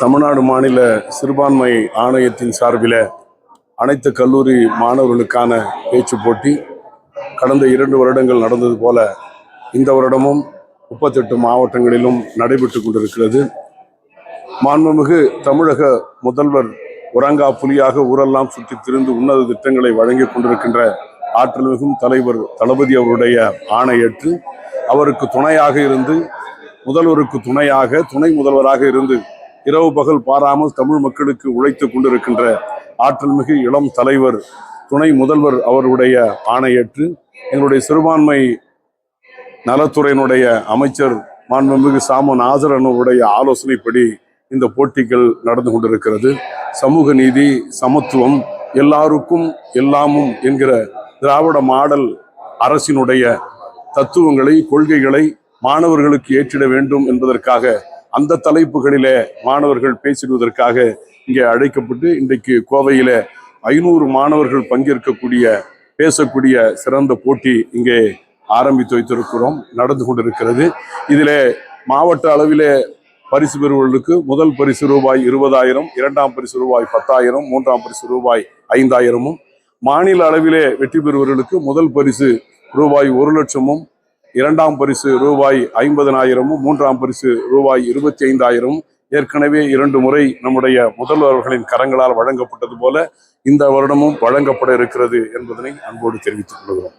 தமிழ்நாடு மாநில சிறுபான்மை ஆணையத்தின் சார்பில் அனைத்து கல்லூரி மாணவர்களுக்கான பேச்சு போட்டி கடந்த இரண்டு வருடங்கள் நடந்தது போல இந்த வருடமும் முப்பத்தெட்டு மாவட்டங்களிலும் நடைபெற்று கொண்டிருக்கிறது. மாண்புமிகு தமிழக முதல்வர் உரங்கா புலியாக ஊரெல்லாம் சுற்றி திரிந்து உன்னத திட்டங்களை வழங்கிக் கொண்டிருக்கின்ற ஆற்றல் மிகும் தலைவர் தளபதி அவருடைய ஆணையற்று அவருக்கு துணையாக இருந்து முதல்வருக்கு துணையாக துணை முதல்வராக இருந்து இரவு பகல் பாராமல் தமிழ் மக்களுக்கு உழைத்துக் கொண்டிருக்கின்ற ஆற்றல் மிகு இளம் தலைவர் துணை முதல்வர் அவருடைய ஆணையற்று எங்களுடைய சிறுபான்மை நலத்துறையினுடைய அமைச்சர் மாண்புமிகு சாமு நாசரனுடைய ஆலோசனைப்படி இந்த போட்டிகள் நடந்து கொண்டிருக்கிறது. சமூக நீதி சமத்துவம் எல்லாருக்கும் எல்லாமும் என்கிற திராவிட மாடல் அரசினுடைய தத்துவங்களை கொள்கைகளை மாணவர்களுக்கு ஏற்றிட வேண்டும் என்பதற்காக அந்த தலைப்புகளிலே மாணவர்கள் பேசிடுவதற்காக இங்கே அழைக்கப்பட்டு இன்றைக்கு கோவையில ஐநூறு மாணவர்கள் பங்கேற்கக்கூடிய பேசக்கூடிய சிறந்த போட்டி இங்கே ஆரம்பித்து வைத்திருக்கிறோம் நடந்து கொண்டிருக்கிறது. இதிலே மாவட்ட அளவிலே பரிசு பெறுவர்களுக்கு முதல் பரிசு ரூபாய் இருபதாயிரம் இரண்டாம் பரிசு ரூபாய் பத்தாயிரம் மூன்றாம் பரிசு ரூபாய் ஐந்தாயிரமும் மாநில அளவிலே வெற்றி பெறுவர்களுக்கு முதல் பரிசு ரூபாய் ஒரு லட்சமும் இரண்டாம் பரிசு ரூபாய் ஐம்பதனாயிரமும் மூன்றாம் பரிசு ரூபாய் இருபத்தி ஐந்தாயிரமும் ஏற்கனவே இரண்டு முறை நம்முடைய முதல்வர்களின் கரங்களால் வழங்கப்பட்டது போல இந்த வருடமும் வழங்கப்பட இருக்கிறது என்பதனை அன்போடு தெரிவித்துக் கொள்கிறோம்.